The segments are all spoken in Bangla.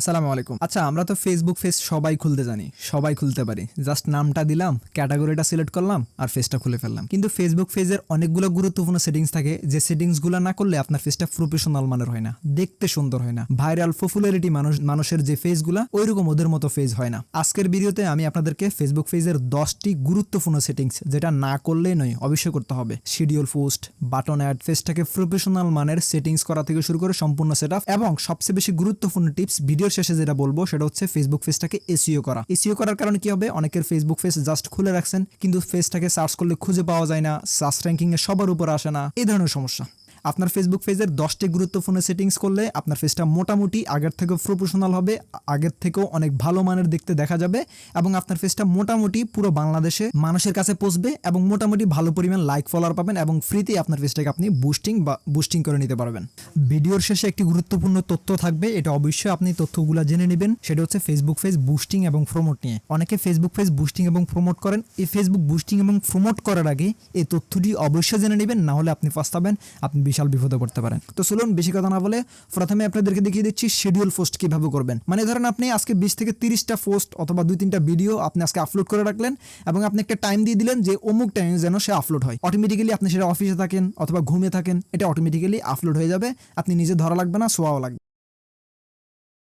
আসসালামু আলাইকুম। আচ্ছা আমরা তো ফেসবুক ফেস সবাই খুলতে জানি, সবাই খুলতে পারি। জাস্ট নামটা দিলাম ক্যাটাগরিটা সিলেক্ট করলাম আর ফেসটা খুলে ফেললাম। কিন্তু ফেসবুক ফেজের অনেকগুলো গুরুত্বপূর্ণ সেটিংস থাকে, যে সেটিংসগুলো না করলে আপনার ফেসটা প্রফেশনাল মানের হয় না, দেখতে সুন্দর হয় না। ভাইরাল পপুলারিটি মানুষ, মানুষের যে ফেসগুলা ওইরকম ওদের মতো ফেজ হয় না। আজকের ভিডিওতে আমি আপনাদেরকে ফেসবুক ফেজের দশটি গুরুত্বপূর্ণ সেটিংস যেটা না করলেই নয়, অবশ্যই করতে হবে। শিডিউল পোস্ট বাটন অ্যাড ফেসটাকে প্রফেশনাল মানের সেটিংস করা থেকে শুরু করে সম্পূর্ণ সেট এবং সবচেয়ে বেশি গুরুত্বপূর্ণ টিপস ভিডিওর শেষে যেটা বলব, সেটা হচ্ছে ফেসবুক পেজটাকে এসিও করা। এসিও করার কারণে কি হবে? অনেকের ফেসবুক পেজ জাস্ট খুলে রাখছেন, কিন্তু পেজটাকে সার্চ করলে খুঁজে পাওয়া যায় না সার্চ র্যাঙ্কিংয়ে সবার উপর আসে না, এই ধরনের সমস্যা। আপনার ফেসবুক পেজের দশটি গুরুত্বপূর্ণ সেটিংস করলে আপনার ফেসটা মোটামুটি আগের থেকেও প্রফেশনাল হবে, আগের থেকেও অনেক ভালো মানের দেখতে দেখা যাবে এবং আপনার ফেসটা মোটামুটি পুরো বাংলাদেশে মানুষের কাছে পৌঁছবে এবং মোটামুটি ভালো পরিমাণ লাইক ফলোয়ার পাবেন এবং ফ্রিতে আপনার ফেসটাকে আপনি বুস্টিং বা বুস্টিং করে নিতে পারবেন। ভিডিওর শেষে একটি গুরুত্বপূর্ণ তথ্য থাকবে, এটা অবশ্যই আপনি তথ্যগুলো জেনে নেবেন, সেটা হচ্ছে ফেসবুক পেজ বুস্টিং এবং প্রমোট নিয়ে। অনেকে ফেসবুক পেজ বুস্টিং এবং প্রমোট করেন, এই ফেসবুক বুস্টিং এবং প্রমোট করার আগে এই তথ্যটি অবশ্যই জেনে নেবেন, না হলে আপনি পস্তাবেন, আপনি বিশাল বিপদে পড়তে পারেন। তো চলুন বেশি কথা না বলে প্রথমে আপনাদেরকে দেখিয়ে দিচ্ছি শিডিউল পোস্ট কীভাবে করবেন। মানে ধরেন আপনি আজকে বিশ থেকে তিরিশটা পোস্ট অথবা দুই তিনটা ভিডিও আপনি আজকে আপলোড করে রাখলেন এবং আপনি একটা টাইম দিয়ে দিলেন যে অমুক টাইমে যেন সে আপলোড হয়। অটোমেটিক্যালি আপনি সেটা অফিসে থাকেন অথবা ঘুমিয়ে থাকেন, এটা অটোমেটিক্যালি আপলোড হয়ে যাবে। আপনি নিজে ধরা লাগবে না, শোয়াও লাগবে।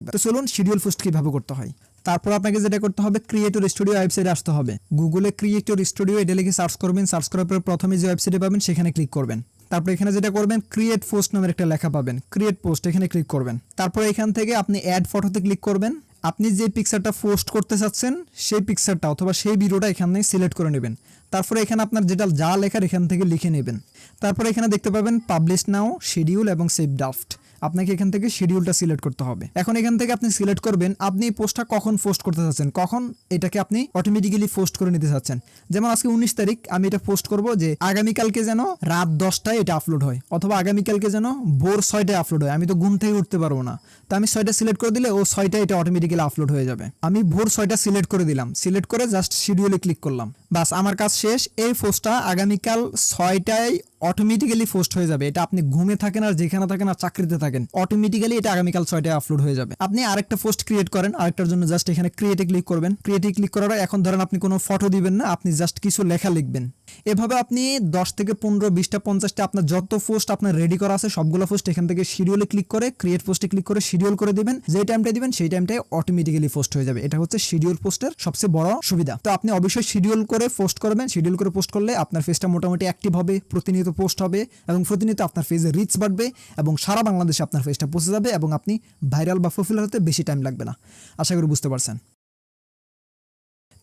তো চলুন শিডিউল পোস্ট কীভাবে করতে হয়। তারপর আপনাকে যেটা করতে হবে ক্রিয়েটর স্টুডিও ওয়েবসাইটে আসতে হবে। গুগলে ক্রিয়েটর স্টুডিও এটা লিখে সার্চ করবেন। সার্চ করার পর প্রথমে যে ওয়েবসাইটে পাবেন, সেখানে ক্লিক করবেন। তারপর এখানে যেটা করবেন ক্রিয়েট পোস্ট নামের একটা লেখা পাবেন। ক্রিয়েট পোস্ট এখানে ক্লিক করবেন। তারপর এখান থেকে আপনি অ্যাড ফটোতে ক্লিক করবেন। আপনি যে পিকচারটা পোস্ট করতে চাচ্ছেন, সেই পিকচারটা অথবা সেই ভিডিওটা এখানে সিলেক্ট করে নেবেন। তারপরে এখানে আপনার যেটা যা লেখার এখান থেকে লিখে নেবেন। তারপরে এখানে দেখতে পাবেন পাবলিশ নাও শিডিউল এবং সেভ ড্রাফট আপনাকে এখান থেকে শিডিউলটা সিলেক্ট করতে হবে। এখন এখান থেকে আপনি সিলেক্ট করবেন, আপনি পোস্টটা কখন পোস্ট করতে চাচ্ছেন কখন এটাকে আপনি অটোমেটিক্যালি পোস্ট করে নিতে চাচ্ছেন যেমন আজকে উনিশ তারিখ, আমি এটা পোস্ট করব যে আগামীকালকে যেন রাত দশটায় এটা আপলোড হয়, অথবা আগামীকালকে যেন ভোর ছয়টায় আপলোড হয়। আমি তো ঘুম থেকে উঠতে পারব না। তো আমি ছয়টা সিলেক্ট করে দিলে ও ছয়টা এটা অটোমেটিক্যালি আপলোড হয়ে যাবে। আমি ভোর ছয়টা সিলেক্ট করে দিলাম। সিলেক্ট করে জাস্ট শিডিউলে ক্লিক করলাম। বাস, আমার কাজ শেষ। এই পোস্টটা আগামীকাল ছয়টায় অটোমেটিক্যালি পোস্ট হয়ে যাবে। এটা আপনি ঘুমে থাকেন আর যেখানে থাকেন আর চাকরিতে থাকেন অটোমেটিক্যালি এটা আগামীকাল ছয়টায় আপলোড হয়ে যাবে। আপনি আরেকটা পোস্ট ক্রিয়েট করেন, আরেকটার জন্য জাস্ট এখানে ক্রিয়েটে ক্লিক করবেন। ক্রিয়েটে ক্লিক করার এখন ধরেন আপনি কোনো ফটো দিবেন না, আপনি জাস্ট কিছু লেখা লিখবেন। এভাবে আপনি দশ থেকে পনেরো, বিশটা, পঞ্চাশটা আপনার যত পোস্ট আপনার রেডি করা আছে, সবগুলো পোস্ট এখান থেকে শিডিউলে ক্লিক করে ক্রিয়েট পোস্টে ক্লিক করে শিডিউল করে দিবেন। যে টাইমটা দিবেন, সেই টাইমটাই অটোমেটিক্যালি পোস্ট হয়ে যাবে। এটা হচ্ছে শিডিউল পোস্টের সবচেয়ে বড় সুবিধা। তো আপনি অবশ্যই শিডিউল করে পোস্ট করবেন। শিডিউল করে পোস্ট করলে আপনার ফেসটা মোটামুটি অ্যাক্টিভ হবে, প্রতিনিয়ত পোস্ট হবে এবং প্রতিনিয়ত আপনার ফেসে রিচ বাড়বে এবং সারা বাংলাদেশে আপনার ফেসটা পৌঁছে যাবে এবং আপনি ভাইরাল বা পপুলার হতে বেশি টাইম লাগবে না। আশা করি বুঝতে পারছেন।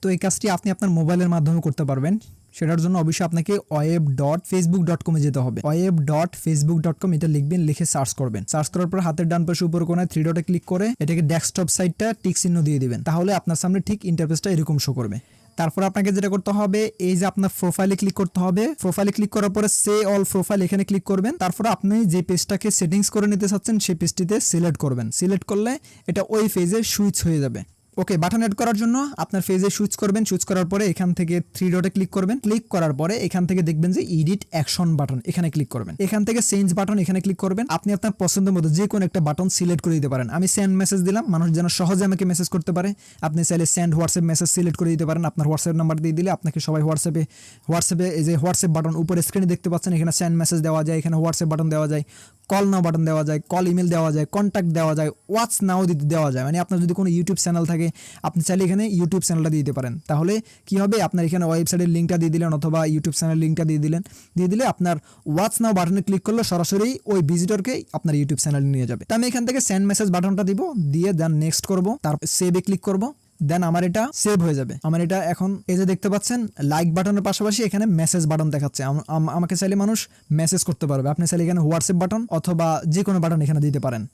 তো এই কাজটি আপনি আপনার মোবাইলের মাধ্যমে করতে পারবেন। সেটার জন্য অবশ্যই আপনাকে ওয়েব ডট ফেসবুক ডট কমে যেতে হবে। Web dot Facebook dot com এটা লিখবেন, লিখে সার্চ করবেন। সার্চ করার পর হাতের ডান পাশে উপর কোনায় থ্রি ডটে ক্লিক করে এটাকে ডেস্কটপ সাইটটা টিক চিহ্ন দিয়ে দিবেন। তাহলে আপনার সামনে ঠিক ইন্টারফেসটা এরকম শো করবে। তারপর আপনাকে যেটা করতে হবে, এই যে আপনার প্রোফাইলে ক্লিক করতে হবে। প্রোফাইলে ক্লিক করার পরে সে অল প্রোফাইল এখানে ক্লিক করবেন। তারপর আপনি যে পেজটাকে সেটিংস করে নিতে চাচ্ছেন, সেই পেজটিতে সিলেক্ট করবেন। সিলেক্ট করলে এটা ওই পেজে সুইচ হয়ে যাবে। ওকে বাটন অ্যাড করার জন্য আপনার ফেজে সুইচ করবেন। সুইচ করার পরে এখান থেকে থ্রি ডটে ক্লিক করবেন। ক্লিক করার পরে এখান থেকে দেখবেন যে ইডিট অ্যাকশন বাটন এখানে ক্লিক করবেন। এখান থেকে চেঞ্জ বাটন এখানে ক্লিক করবেন। আপনি আপনার পছন্দ মতো যে কোনো একটা বাটন সিলেক্ট করে দিতে পারেন। আমি সেন্ড মেসেজ দিলাম, মানুষ যেন সহজে আমাকে মেসেজ করতে পারে। আপনি চাইলে সেন্ড হোয়াটসঅ্যাপ মেসেজ সিলেক্ট করে দিতে পারেন। আপনার হোয়াটসঅ্যাপ নাম্বার দিয়ে দিলে আপনাকে সবাই হোয়াটসঅ্যাপে হোয়াটসঅ্যাপে এই যে হোয়াটসঅ্যাপ বাটন উপরে স্ক্রিনে দেখতে পাচ্ছেন, এখানে সেন্ড মেসেজ দেওয়া যায়, এখানে হোয়াটসঅ্যাপ বাটন দেওয়া যায় কল নাও বাটন দেওয়া যায় কল ইমেল দেওয়া যায় কন্ট্যাক্ট দেওয়া যায় ওয়াটস নাও দিতে দেওয়া যায়। মানে আপনার যদি কোনো ইউটিউব চ্যানেল থাকে আপনি চাইলে এখানে ইউটিউব চ্যানেলটা দিয়ে দিতে পারেন। তাহলে কি হবে? আপনার এখানে ওয়েবসাইটের লিঙ্কটা দিয়ে দিলেন অথবা ইউটিউব চ্যানেল লিঙ্কটা দিয়ে দিলেন। দিয়ে দিলে আপনার ওয়াটস নাও বাটনে ক্লিক করলে সরাসরি ওই ভিজিটরকে আপনার ইউটিউব চ্যানেলে নিয়ে যাবে। তো আমি এখান থেকে সেন্ড মেসেজ বাটনটা দিব, দিয়ে দেন নেক্সট করব তারপর সেভে ক্লিক করব দেন আমার এটা সেভ হয়ে যাবে। আমার এটা এখন এই যে দেখতে পাচ্ছেন লাইক বাটনের পাশাপাশি এখানে মেসেজ বাটন দেখাচ্ছে। আম- আম- আমাকে চাইলে মানুষ মেসেজ করতে পারবে। আপনি চাইলে এখানে হোয়াটসঅ্যাপ বাটন অথবা যে কোনো বাটন এখানে দিতে পারেন।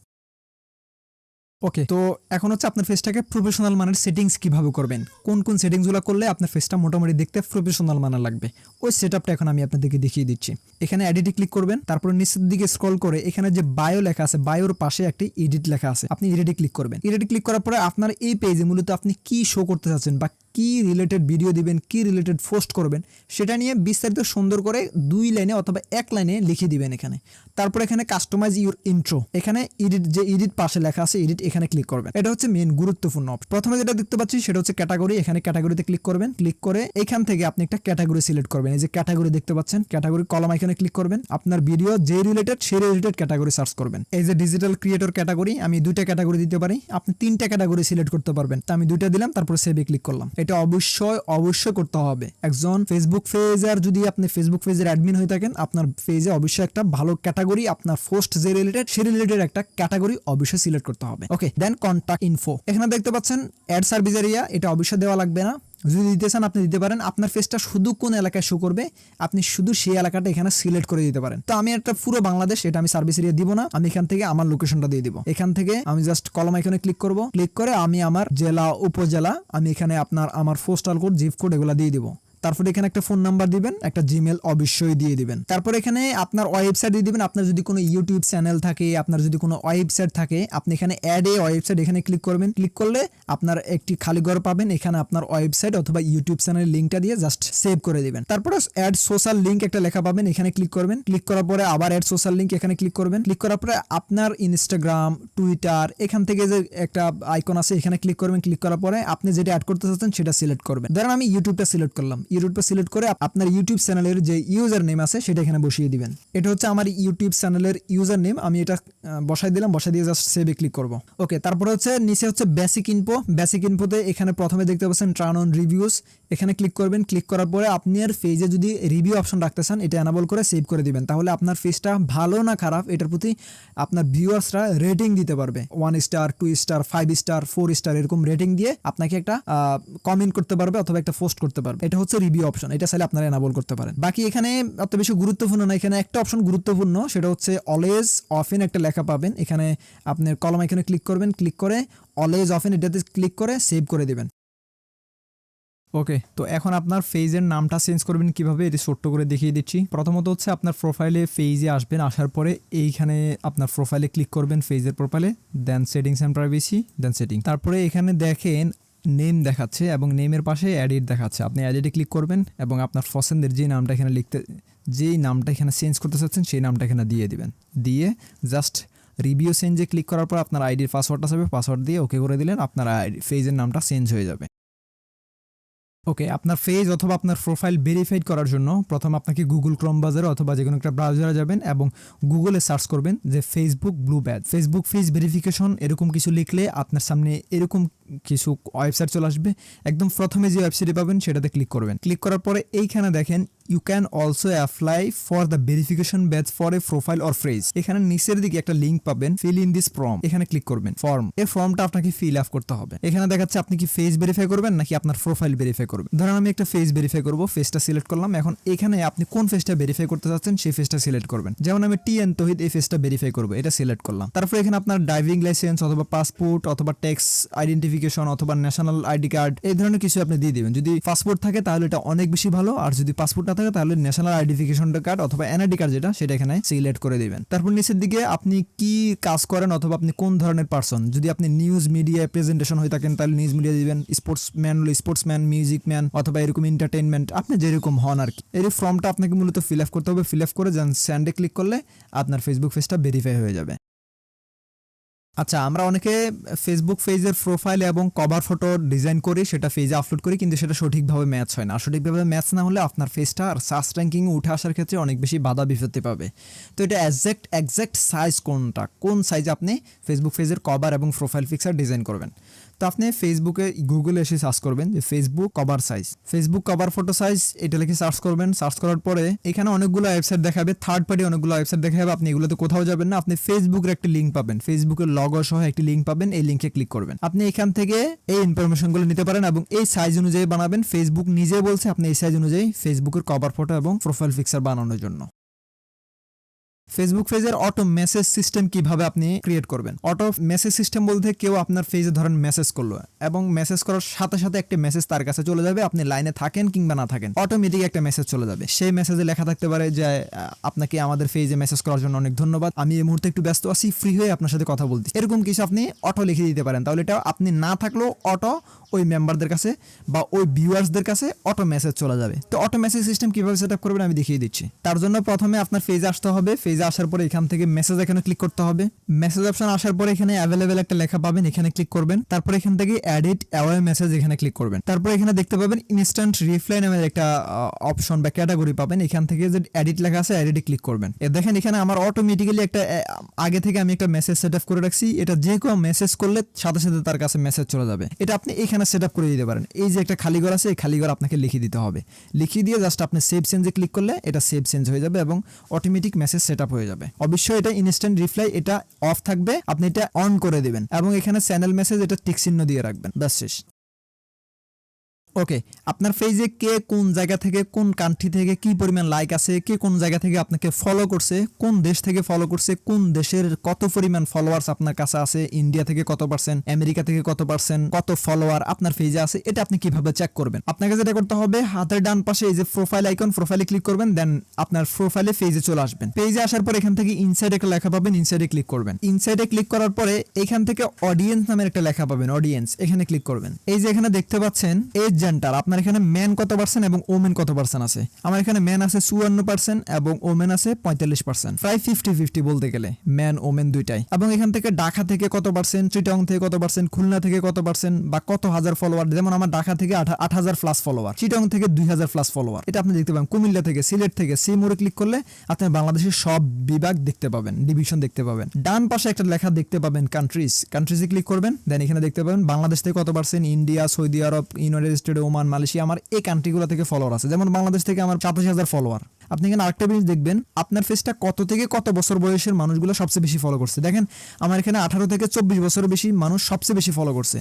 ওকে তো এখন হচ্ছে আপনার ফেসটাকে প্রফেশনাল মানের সেটিংস কীভাবে করবেন? কোন কোন সেটিংসগুলো করলে আপনার ফেসটা মোটামুটি দেখতে প্রফেশনাল মানের লাগবে? ওই সেটআপটা এখন আমি আপনাদেরকে দেখিয়ে দিচ্ছি। এখানে এডিটে ক্লিক করবেন, তারপর নিচের দিকে স্ক্রল করে এখানে যে বায়ো লেখা আছে বায়োর পাশে একটি এডিট লেখা আছে, আপনি এডিটে ক্লিক করবেন। এডিটে ক্লিক করার পরে আপনার এই পেজে মূলত আপনি কি শো করতে চাচ্ছেন বা কি রিলেটেড ভিডিও দিবেন, কি রিলেটেড পোস্ট করবেন, সেটা নিয়ে বিস্তারিত সুন্দর করে দুই লাইনে অথবা এক লাইনে লিখে দিবেন এখানে। তারপর এখানে কাস্টমাইজ ইউর ইন্ট্রো এখানে এডিট যে এডিট পাশে লেখা আছে এডিট এখানে ক্লিক করবেন। এটা হচ্ছে মেন গুরুত্বপূর্ণ option। প্রথমে যেটা দেখতে পাচ্ছি, সেটা হচ্ছে ক্যাটাগরি এখানে ক্যাটাগরিতে ক্লিক করবেন। ক্লিক করে এখান থেকে আপনি একটা ক্যাটাগরি সিলেক্ট করবেন। এই যে ক্যাটাগরি দেখতে পাচ্ছেন ক্যাটাগরি কলম এখানে ক্লিক করবেন। আপনার ভিডিও যে রিলেটেড সেই রিলেটেড ক্যাটাগরি সার্চ করবেন। এই যে ডিজিটাল ক্রিয়েটর ক্যাটাগরি আমি দুইটা ক্যাটাগরি দিতে পারি। আপনি তিনটা ক্যাটাগরি সিলেক্ট করতে পারবেন। তা আমি দুইটা দিলাম, তারপর সেভে ক্লিক করলাম। এটা অবশ্যই অবশ্যই করতে হবে। একজন ফেসবুক পেজার যদি আপনি ফেসবুক পেজের অ্যাডমিন হয়ে থাকেন, আপনার পেজে অবশ্যই একটা ভালো ক্যাটাগরি আপনার পোস্ট যে রিলেটেড সেই রিলেটেড একটা ক্যাটাগরি অবশ্যই সিলেক্ট করতে হবে। ওকে দেন কন্ট্যাক্ট ইনফো এখানে দেখতে পাচ্ছেন অ্যাড সার্ভিস এরিয়া এটা অবশ্যই দেওয়া লাগবে না। যদি দিতে চান, আপনি দিতে পারেন। আপনার ফেসটা শুধু কোন এলাকায় শো করবে, আপনি শুধু সেই এলাকাটা এখানে সিলেক্ট করে দিতে পারেন। তো আমি একটা পুরো বাংলাদেশ, এটা আমি সার্ভিস এরিয়া দিব না। আমি এখান থেকে আমার লোকেশনটা দিয়ে দিব। এখান থেকে আমি জাস্ট কলম এখানে ক্লিক করব। ক্লিক করে আমি আমার জেলা, উপজেলা, আমি এখানে আপনার, আমার পোস্টাল কোড জিপ কোড এগুলো দিয়ে দিব। তারপরে এখানে একটা ফোন নাম্বার দিবেন, একটা জিমেল অবশ্যই দিয়ে দিবেন। তারপর এখানে আপনার ওয়েবসাইট দিয়ে দিবেন, আপনার যদি কোনো ইউটিউব চ্যানেল থাকে, আপনার যদি কোনো ওয়েবসাইট থাকে, আপনি এখানে অ্যাড এ ওয়েবসাইট এখানে ক্লিক করবেন। ক্লিক করলে আপনার একটি খালি ঘর পাবেন, এখানে আপনার ওয়েবসাইট অথবা ইউটিউব চ্যানেলের লিঙ্কটা দিয়ে জাস্ট সেভ করে দিবেন। তারপরে অ্যাড সোশ্যাল লিঙ্ক একটা লেখা পাবেন, এখানে ক্লিক করবেন। ক্লিক করার পরে আবার অ্যাড সোশ্যাল লিঙ্ক এখানে ক্লিক করবেন। ক্লিক করার পরে আপনার ইনস্টাগ্রাম টুইটার এখান থেকে যে একটা আইকন আছে, এখানে ক্লিক করবেন। ক্লিক করার পরে আপনি যেটা অ্যাড করতে চাচ্ছেন, সেটা সিলেক্ট করবেন। ধরেন আমি ইউটিউবটা সিলেক্ট করলাম। ইউটিউবটা সিলেক্ট করে আপনার ইউটিউব চ্যানেলের যে ইউজার নেম আছে সেটা এখানে বসিয়ে দিবেন। এটা হচ্ছে আমার ইউটিউব চ্যানেলের ইউজার নেম আমি এটা বসাই দিলাম। বসাই দিয়ে জাস্ট সেভে ক্লিক করব। ওকে তারপরে হচ্ছে নিচে হচ্ছে বেসিক ইনপো বেসিক ইনফোতে এখানে প্রথমে দেখতে পাচ্ছেন ট্রান অন রিভিউস এখানে ক্লিক করবেন। ক্লিক করার পরে আপনার পেজে যদি রিভিউ অপশন রাখতে চান, এটা এনাবল করে সেভ করে দিবেন। তাহলে আপনার পেজটা ভালো না খারাপ, এটার প্রতি আপনার ভিউয়ার্সরা রেটিং দিতে পারবে। One star two star five star four star এরকম রেটিং দিয়ে আপনাকে একটা কমেন্ট করতে পারবে অথবা একটা পোস্ট করতে পারবে। এটা হচ্ছে রিভিউ অপশন এটা চাইলে আপনারা এনাবল করতে পারেন। বাকি এখানে অত বেশি গুরুত্বপূর্ণ না, এখানে একটা অপশন গুরুত্বপূর্ণ, সেটা হচ্ছে অলওয়েজ অফেন একটা লেখা পাবেন। এখানে আপনার কলম এখানে ক্লিক করবেন ক্লিক করে অলওয়েজ অফেন এটাতে ক্লিক করে সেভ করে দিবেন। ওকে তো এখন আপনার ফেজের নামটা চেঞ্জ করবেন কীভাবে, এটি ছোট্ট করে দেখিয়ে দিচ্ছি। প্রথমত হচ্ছে আপনার প্রোফাইলে ফেজে আসবেন, আসার পরে এইখানে আপনার প্রোফাইলে ক্লিক করবেন ফেজের প্রোফাইলে then settings and privacy then setting তারপরে এখানে দেখেন নেম দেখাচ্ছে এবং নেমের পাশে অ্যাডিট দেখাচ্ছে। আপনি অ্যাডিটে ক্লিক করবেন এবং আপনার পছন্দের যে নামটা এখানে লিখতে, যেই নামটা এখানে চেঞ্জ করতে চাচ্ছেন সেই নামটা এখানে দিয়ে দিবেন। দিয়ে জাস্ট রিভিউ চেঞ্জে ক্লিক করার পর আপনার আইডির পাসওয়ার্ডটা যাবে পাসওয়ার্ড দিয়ে ওকে করে দিলেন, আপনার আইডি ফেজের নামটা চেঞ্জ হয়ে যাবে। ওকে আপনার ফেজ অথবা আপনার প্রোফাইল ভেরিফাইড করার জন্য প্রথম আপনাকে গুগল ক্রোম বাজারে অথবা যে কোনো একটা ব্রাউজারে যাবেন এবং গুগলে সার্চ করবেন যে Facebook blue badge Facebook page verification এরকম কিছু লিখলে আপনার সামনে এরকম কিছু ওয়েবসাইট চলে আসবে। একদম প্রথমে যে ওয়েবসাইটে পাবেন সেটাতে ক্লিক করবেন। ক্লিক করার পরে এইখানে দেখেন you can also apply for the verification badge for a profile or page এখানে নিচের দিকে একটা লিঙ্ক পাবেন ফিল ইন দিস ফর্ম এখানে ক্লিক করবেন ফর্ম এই ফর্মটা আপনাকে ফিল আপ করতে হবে। এখানে দেখাচ্ছে আপনি কি ফেস ভেরিফাই করবেন নাকি আপনার প্রোফাইল ভেরিফাই করবেন। ধরেন আমি একটা ফেস ভেরিফাই করব ফেসটা সিলেক্ট করলাম। এখন এখানে আপনি কোন ফেসটা ভেরিফাই করতে চাচ্ছেন সেই ফেসটা সিলেক্ট করবেন। যেমন আমি টি এন তহিদ এই ফেসটা ভেরিফাই করব, এটা সিলেক্ট করলাম। তারপর এখানে আপনার ড্রাইভিং লাইসেন্স অথবা পাসপোর্ট অথবা ট্যাক্স আইডেন্টিফিকেশন অথবা ন্যাশনাল আইডি কার্ড এই ধরনের কিছু আপনি দিয়ে দিবেন। যদি পাসপোর্ট থাকে, তাহলে এটা অনেক বেশি ভালো। আর যদি পাসপোর্ট না থাকে, তাহলে ন্যাশনাল আইডেন্টিফিকেশন কার্ড অথবা এনআইডি কার্ড যেটা, সেটা এখানে সিলেক্ট করে দিবেন। তারপর নিচের দিকে আপনি কি কাজ করেন অথবা আপনি কোন ধরনের পার্সন যদি আপনি নিউজ মিডিয়ায় প্রেজেন্টেশন হয়ে থাকেন, তাহলে নিউজ মিডিয়া দিবেন। স্পোর্টসম্যান হলে স্পোর্টসম্যান মিউজিক ম্যান অথবা এরকম এন্টারটেনমেন্ট আপনি যেরকম হন আর কি। এই ফর্মটা আপনাকে মূলত ফিল আপ করতে হবে। ফিল আপ করে যান স্যান্ডে ক্লিক করলে আপনার ফেসবুক পেজটা ভেরিফাই হয়ে যাবে। আচ্ছা আমরা অনেকে ফেসবুক পেজের প্রোফাইল এবং কভার ফটো ডিজাইন করি, সেটা পেজে আপলোড করি, কিন্তু সেটা সঠিকভাবে ম্যাচ হয় না। সঠিকভাবে ম্যাচ না হলে আপনার ফেসটা আর সার্চ র্যাঙ্কিং উঠে আসার ক্ষেত্রে অনেক বেশি বাধা বিপত্তি পাবে। তো এটা একজ্যাক্ট একজ্যাক্ট সাইজ কোনটা? কোন সাইজে আপনি ফেসবুক পেজের কভার এবং প্রোফাইল পিকচার ডিজাইন করবেন? তো আপনি ফেসবুকে গুগলে এসে সার্চ করবেন যে Facebook cover size Facebook cover photo size এটা লিখে সার্চ করবেন। সার্চ করার পরে এখানে অনেকগুলো ওয়েবসাইট দেখাবে। থার্ড পার্টি অনেকগুলো ওয়েবসাইট দেখাবে। আপনি এগুলোতে কোথাও যাবেন না। আপনি ফেসবুকের একটা লিঙ্ক পাবেন। ফেসবুকের লগ সহ একটি লিঙ্ক পাবেন। এই লিঙ্কে ক্লিক করবেন। আপনি এখান থেকে এই ইনফরমেশনগুলো নিতে পারেন এবং এই সাইজ অনুযায়ী বানাবেন। ফেসবুক নিজে বলছে আপনি এই সাইজ অনুযায়ী ফেসবুকের কভার ফটো এবং প্রোফাইল পিকচার বানানোর জন্য। ফেসবুক পেজের অটো মেসেজ সিস্টেম কীভাবে আপনি ক্রিয়েট করবেন? অটো মেসেজ সিস্টেম বলতে কেউ আপনার পেজে ধরেন মেসেজ করল, এবং মেসেজ করার সাথে সাথে একটা মেসেজ তার কাছে চলে যাবে, আপনি লাইনে থাকেন কিংবা না থাকেন অটোমেটিক একটা মেসেজ চলে যাবে। সেই মেসেজে লেখা থাকতে পারে যে আপনাকে আমাদের পেজে মেসেজ করার জন্য অনেক ধন্যবাদ, আমি এই মুহূর্তে একটু ব্যস্ত আছি ফ্রি হয়ে আপনার সাথে কথা বলছি এরকম কিছু আপনি অটো লিখে দিতে পারেন, তাহলে এটা আপনি না থাকলেও অটো ওই মেম্বারদের কাছে বা ওই ভিউয়ার্সদের কাছে অটো মেসেজ চলে যাবে। তো অটো মেসেজ সিস্টেম কীভাবে সেট আপ করবেন আমি দেখিয়ে দিচ্ছি। তার জন্য প্রথমে আপনার পেজে আসতে হবে পেজে পেজে আসার পরে এখান থেকে মেসেজ এখানে ক্লিক করতে হবে। মেসেজ অপশন আসার পরে এখানে অ্যাভেলেবেল একটা লেখা পাবেন, এখানে ক্লিক করবেন। তারপর এখান থেকে অ্যাডিট অ্যাওয়ে মেসেজ এখানে ক্লিক করবেন। তারপর এখানে দেখতে পাবেন ইনস্ট্যান্ট রিপ্লাই নামের একটা অপশন বা ক্যাটাগরি পাবেন। এখান থেকে যে এডিট লেখা আছে এডিটে ক্লিক করবেন। এ দেখেন এখানে আমার অটোমেটিক্যালি একটা আগে থেকে আমি একটা মেসেজ সেট আপ করে রাখছি। এটা যে কেউ মেসেজ করলে সাথে সাথে তার কাছে মেসেজ চলে যাবে। এটা আপনি এখানে সেট আপ করে দিতে পারেন। এই যে একটা খালি ঘর আছে, এই খালি ঘর আপনাকে লিখে দিতে হবে। লিখিয়ে দিয়ে জাস্ট আপনি সেভ চেঞ্জে ক্লিক করলে এটা সেভ চেঞ্জ হয়ে যাবে এবং অটোমেটিক মেসেজ সেট হয়ে যাবে। অবশ্যই এটা ইনস্ট্যান্ট রিপ্লাই এটা অফ থাকবে, আপনি এটা অন করে দিবেন এবং এখানে চ্যানেল মেসেজ এটা টিক চিহ্ন দিয়ে রাখবেন। ব্যাস শেষ। ওকে আপনার পেজে কে কোন জায়গা থেকে কোন কান্ট্রি থেকে কি পরিমাণ লাইক আছে, কে কোন জায়গা থেকে আপনাকে ফলো করছে, কোন দেশ থেকে ফলো করছে, কোন দেশের কত পরিমাণ ফলোয়ার্স আপনার কাছে আছে ইন্ডিয়া থেকে কত পার্সেন্ট আমেরিকা থেকে কত পার্সেন্ট কত ফলোয়ার আপনার পেজে আছে, এটা আপনি কীভাবে চেক করবেন? আপনাকে যেটা করতে হবে, হাতের ডান পাশে এই যে প্রোফাইল আইকন প্রোফাইলে ক্লিক করবেন দেন আপনার প্রোফাইলে পেজে চলে আসবেন। পেজে আসার পর এখান থেকে ইনসাইড একটা লেখা পাবেন ইনসাইডে ক্লিক করবেন। ইনসাইডে ক্লিক করার পরে এখান থেকে অডিয়েন্স নামের একটা লেখা পাবেন অডিয়েন্স এখানে ক্লিক করবেন। এই যে এখানে দেখতে পাচ্ছেন এজ জেন্টার আপনার এখানে ম্যান কত পার্সেন্ট এবং ওমেন কত পার্সেন্ট আছে? আমার এখানে ম্যান আছে চুয়ান্ন পার্সেন্ট এবং ওমেন আছে পঁয়তাল্লিশ পার্সেন্ট প্রায় ফিফটি ফিফটি বলতে গেলে ম্যান ওমেন দুইটাই। এবং এখান থেকে ঢাকা থেকে কত পার্সেন্ট চিটং থেকে কত পার্সেন্ট খুলনা থেকে কত পার্সেন্ট বা কত হাজার ফলোয়ার যেমন আমার ঢাকা থেকে আট হাজার প্লাস ফলোয়ার চিটং থেকে দুই হাজার প্লাস ফলোয়ার এটা আপনি দেখতে পাবেন। কুমিল্লা থেকে সিলেট থেকে সিমোরে ক্লিক করলে আপনি বাংলাদেশের সব বিভাগ দেখতে পাবেন ডিভিশন দেখতে পাবেন। ডান পাশে একটা লেখা দেখতে পাবেন কান্ট্রিজ কান্ট্রিজে ক্লিক করবেন দেন এখানে দেখতে পাবেন বাংলাদেশ থেকে কত percent India Saudi Arab United State Oman Malaysia আমার এই কান্ট্রিগুলো থেকে ফলোয়ার আছে। যেমন বাংলাদেশ থেকে আমার সাতাশ হাজার ফলোয়ার আপনি এখানে আরেকটা জিনিস দেখবেন, আপনার ফেসটা কত থেকে কত বছর বয়সের মানুষগুলো সবচেয়ে বেশি ফলো করছে? দেখেন, আমার এখানে আঠারো থেকে চব্বিশ বছরের বেশি মানুষ সবচেয়ে বেশি ফলো করছে।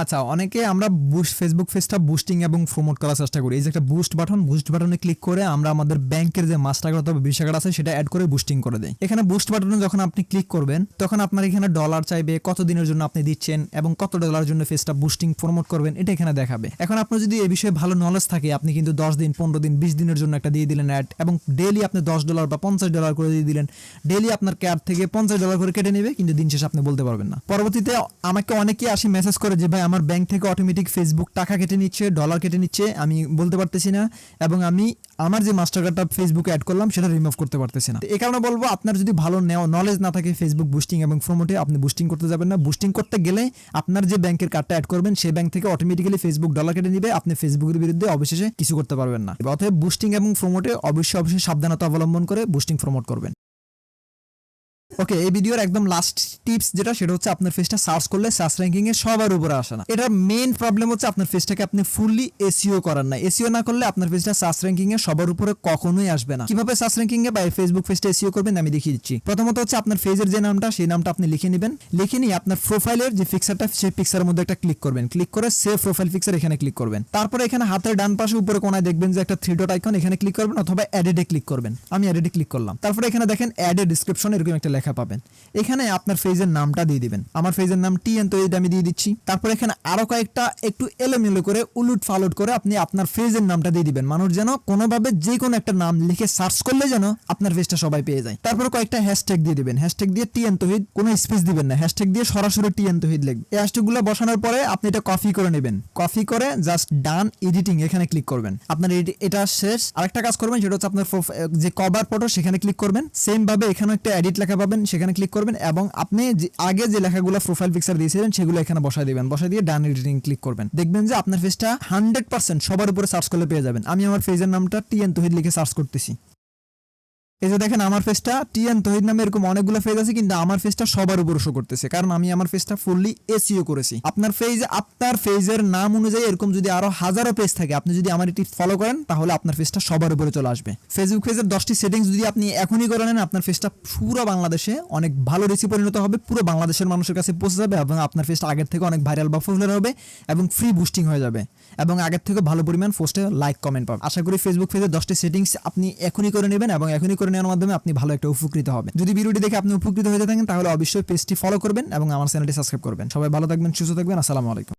আচ্ছা অনেকে আমরা বুস্ট ফেসবুক পেজটা বুস্টিং এবং প্রমোট করার চেষ্টা করি। এই যে একটা বুস্ট বাটন বুস্ট বাটনে ক্লিক করে আমরা আমাদের ব্যাংকের যে মাস্টার কার্ড অথবা ভিসা কার্ড আছে, সেটা অ্যাড করে বুস্টিং করে দেয় এখানে বুস্ট বাটনে যখন আপনি ক্লিক করবেন, তখন আপনার এখানে ডলার চাইবে, কত দিনের জন্য আপনি দিচ্ছেন এবং কত ডলার জন্য পেজটা বুস্টিং প্রমোট করবেন, এটা এখানে দেখাবে। এখন আপনার যদি এই বিষয়ে ভালো নলেজ থাকে, আপনি কিন্তু দশ দিন, পনেরো দিন, বিশ দিনের জন্য একটা দিয়ে দিলেন অ্যাড এবং ডেলি আপনি দশ ডলার বা পঞ্চাশ ডলার করে দিয়ে দিলেন ডেলি আপনার ক্যাব থেকে পঞ্চাশ ডলার করে কেটে নেবে, কিন্তু দিন শেষে আপনি বলতে পারবেন না। পরবর্তীতে আমাকে অনেকেই আসি মেসেজ করে যে, ভাই আমার ব্যাংক থেকে অটোমেটিক ফেসবুক টাকা কেটে নিচ্ছে ডলার কেটে নিচ্ছে, আমি বলতে পারতেছি না, এবং আমি আমার যে মাস্টার কার্ডটা ফেসবুকে অ্যাড করলাম, সেটা রিমুভ করতে পারতেছি না। এই কারণে বলব, আপনার যদি ভালো নলেজ না থাকে ফেসবুক বুস্টিং এবং প্রমোটে আপনি বুস্টিং করতে যাবেন না। বুস্টিং করতে গেলে আপনার যে ব্যাংকের কার্ডটা অ্যাড করবেন, সেই ব্যাংক থেকে অটোমেটিক্যালি ফেসবুক ডলার কেটে নিবে, আপনি ফেসবুকের বিরুদ্ধে অবশেষে কিছু করতে পারবেন না। অতএব বুস্টিং এবং প্রমোটে অবশ্যই অবশ্যই সাবধানতা অবলম্বন করে বুস্টিং প্রমোট করবেন। ওকে এই ভিডিওর একদম লাস্ট টিপস যেটা, সেটা হচ্ছে আপনার ফেসটা সার্চ করলে সার্চ র্যাঙ্কিং এ সবার উপরে আসে না। এটার মেইন প্রবলেম হচ্ছে আপনার ফেসটাকে আপনি ফুললি এসিও করার না। এসিও না করলে আপনার ফেসটা সার্চ র্যাঙ্কিং এ সবার উপরে কখনোই আসবে না। কীভাবে সার্চ র্যাঙ্কিং এ বা ফেসবুক পেজটা এসিও করবেন আমি দেখিয়ে দিচ্ছি। প্রথমত হচ্ছে আপনার ফেজের যে নামটা, সেই নামটা আপনি লিখে নেবেন। লিখে নিয়ে আপনার প্রোফাইলের যে পিকচারটা সেই পিকচারের মধ্যে একটা ক্লিক করবেন। ক্লিক করে সেভ প্রোফাইল পিকচার এখানে ক্লিক করবেন। তারপরে এখানে হাতের ডান পাশে উপরে কোনায় দেখবেন যে একটা থ্রি ডট আইকন এখানে ক্লিক করবেন অথবা অ্যাডেডে ক্লিক করবেন। আমি অ্যাডেডে ক্লিক করলাম। তারপরে এখানে দেখেন অ্যাডে ডিসক্রিপশন এরকম একটা লেখা পাবেন। এখানে আপনার ফেজের নামটা দিয়ে দিবেন। আমার ফেজের নাম টি এন তো এটা আমি দিয়ে দিচ্ছি। তারপর এখানে আরও কয়েকটা একটু এলোমেলো করে উলুট ফালুট করে আপনি আপনার ফেজের নামটা দিয়ে দিবেন। মানুষ যেন কোনোভাবে যে কোনো একটা নাম লিখে সার্চ করলে যেন আপনার ফেজটা সবাই পেয়ে যায়। তারপর কয়েকটা হ্যাশট্যাগ দিয়ে দিবেন। হ্যাশট্যাগ দিয়ে টি এন তহিদ, কোনো স্পেস দিবেন না। হ্যাশট্যাগ দিয়ে সরাসরি টি এন তহিদ লিখবেন। এই হ্যাশট্যাগুলো বসানোর পরে আপনি এটা কপি করে নেবেন। কপি করে জাস্ট ডান এডিটিং এখানে ক্লিক করবেন। আপনার এটা শেষ। আরেকটা কাজ করবেন, সেটা হচ্ছে আপনার যে কভার ফটো সেখানে ক্লিক করবেন। সেম ভাবে এখানে একটা এডিট লেখা পাবেন। সেখানে ক্লিক করবেন এবং আপনি আগে যে লেখাগুলো প্রোফাইল পিকচার দিয়েছিলেন, সেগুলো এখানে বসায় দিবেন। বসায় দিয়ে ডান এডিটিং ক্লিক করবেন। দেখবেন যে আপনার ফেসটা হান্ড্রেড পার্সেন্ট সবার উপরে সার্চ করলে পেয়ে যাবেন। আমি আমার ফেজের নামটা টিএন তহিদ লিখে সার্চ করতেছি। এই যে দেখেন, আমার ফেসটা টিএন তহিদ নামে এরকম অনেকগুলো ফেজ আছে, কিন্তু আমার ফেসটা সবার উপর শো করতেছে। কারণ আমি আমার ফেসটা ফুললি এসিও করেছি। আপনার ফেজ আপনার ফেজের নাম অনুযায়ী এরকম যদি আরও হাজারো পেজ থাকে, আপনি যদি আমার এটি ফলো করেন, তাহলে আপনার ফেসটা সবার উপরে চলে আসবে। ফেসবুক পেজের দশটি সেটিংস যদি আপনি এখনই করে নেন, আপনার ফেসটা পুরো বাংলাদেশে অনেক ভালো রেসি পরিণত হবে, পুরো বাংলাদেশের মানুষের কাছে পৌঁছে যাবে এবং আপনার ফেসটা আগের থেকে অনেক ভাইরাল বা পপুলার হবে এবং ফ্রি বুস্টিং হয়ে যাবে। এবং আগের থেকে ভালো পরিমাণ পোস্টে লাইক কমেন্ট পাবেন আশা করি ফেসবুক পেজের দশটি সেটিংস আপনি এখনই করে নেবেন এবং এখনই করে নেওয়ার মাধ্যমে আপনি ভালো একটা উপকৃত হবেন। যদি ভিডিওটি দেখে আপনি উপকৃত হয়ে থাকেন, তাহলে অবশ্যই পেজটি ফলো করবেন এবং আমার চ্যানেলটি সাবস্ক্রাইব করবেন। সবাই ভালো থাকবেন, সুস্থ থাকবেন। আসসালামু আলাইকুম।